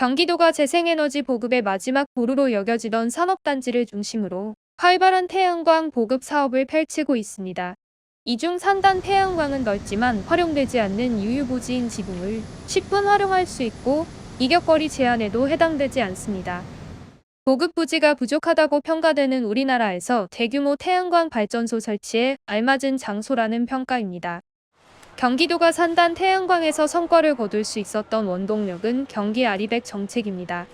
경기도가 재생에너지 보급의 마지막 보루로 여겨지던 산업단지를 중심으로 활발한 태양광 보급 사업을 펼치고 있습니다. 이중 산단 태양광은 넓지만 활용되지 않는 유유보지인 지붕을 10분 활용할 수 있고 이격거리 제한에도 해당되지 않습니다. 보급 부지가 부족하다고 평가되는 우리나라에서 대규모 태양광 발전소 설치에 알맞은 장소라는 평가입니다. 경기도가 산단 태양광에서 성과를 거둘 수 있었던 원동력은 경기 아리백 정책입니다.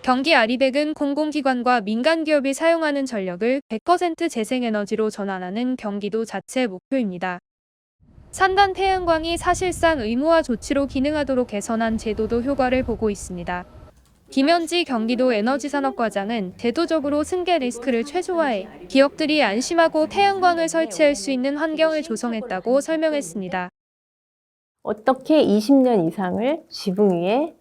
경기 아리백은 공공기관과 민간 기업이 사용하는 전력을 100% 재생에너지로 전환하는 경기도 자체 목표입니다. 산단 태양광이 사실상 의무화 조치로 기능하도록 개선한 제도도 효과를 보고 있습니다. 김현지 경기도 에너지산업과장은 제도적으로 승계 리스크를 최소화해 기업들이 안심하고 태양광을 설치할 수 있는 환경을 조성했다고 설명했습니다. 어떻게 20년 이상을 지붕 위에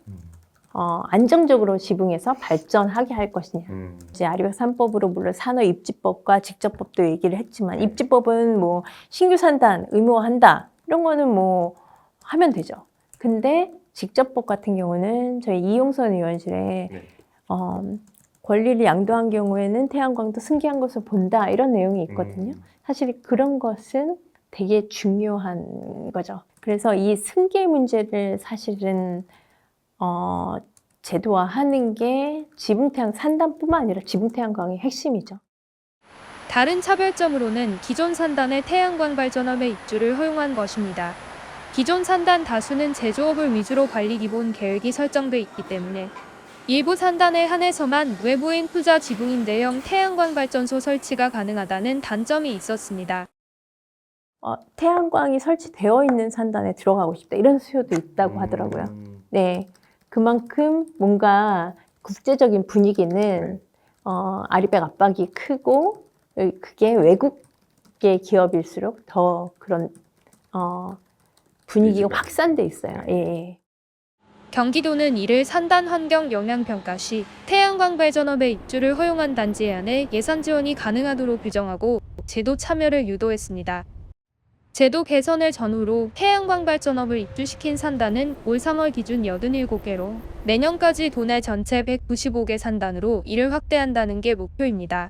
어, 안정적으로 지붕에서 발전하게 할 것이냐. 음. 이제 아리백 3법으로 물론 산업 입지법과 직접법도 얘기를 했지만 입지법은 뭐 신규 산단 의무화한다 이런 거는 뭐 하면 되죠. 근데 직접법 같은 경우는 저희 이용선 의원실에 네. 어, 권리를 양도한 경우에는 태양광도 승계한 것을 본다 이런 내용이 있거든요. 음. 사실 그런 것은 되게 중요한 거죠. 그래서 이 승계 문제를 사실은 어, 제도화하는 게 지붕태양 산단뿐만 아니라 지붕태양광의 핵심이죠. 다른 차별점으로는 기존 산단의 태양광 발전업의 입주를 허용한 것입니다. 기존 산단 다수는 제조업을 위주로 관리 기본 계획이 설정돼 있기 때문에 일부 산단에 한해서만 외부인 투자 지붕인 대형 태양광 발전소 설치가 가능하다는 단점이 있었습니다. 어, 태양광이 설치되어 있는 산단에 들어가고 싶다 이런 수요도 있다고 하더라고요. 음. 네, 그만큼 뭔가 국제적인 분위기는 어, 아리백 압박이 크고 여기 그게 외국계 기업일수록 더 그런 어, 분위기가 이미지가. 확산돼 있어요. 예, 예. 경기도는 이를 산단 환경 영향 평가 시 태양광 발전업의 입주를 허용한 단지에 한해 예산 지원이 가능하도록 규정하고 제도 참여를 유도했습니다. 제도 개선을 전후로 태양광 발전업을 입주시킨 산단은 올 3월 기준 87개로 내년까지 도내 전체 195개 산단으로 이를 확대한다는 게 목표입니다.